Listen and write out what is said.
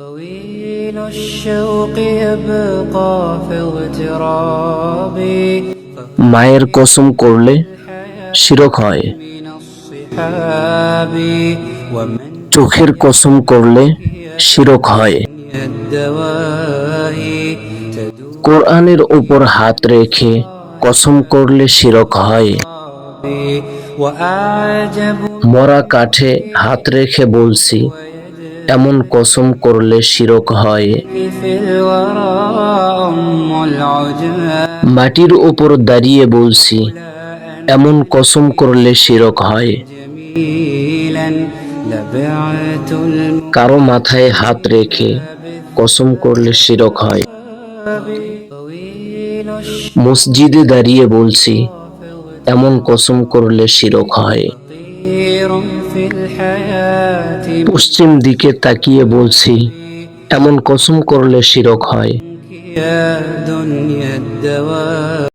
طويل الشوق يبقى في اغترابي মায়ের কসম করলে শিরক হয় من الصحاب ومن চোখের কসম করলে শিরক হয় الدواء تدوب কোরআনের উপর হাত রেখে কসম করলে শিরক হয় وأعجب মরা কাঠে হাত রেখে বলছি এমন কসম করলে শিরক হয়। মাটির ওপর দাঁড়িয়ে বলছি, এমন কসম করলে শিরক হয়। কারও মাথায় হাত রেখে কসম করলে শিরক হয়। মসজিদে দাঁড়িয়ে বলছি, এমন কসম করলে শিরক হয়। পশ্চিম দিকে তাকিয়ে বলছি এমন কসম করলে শিরক হয়।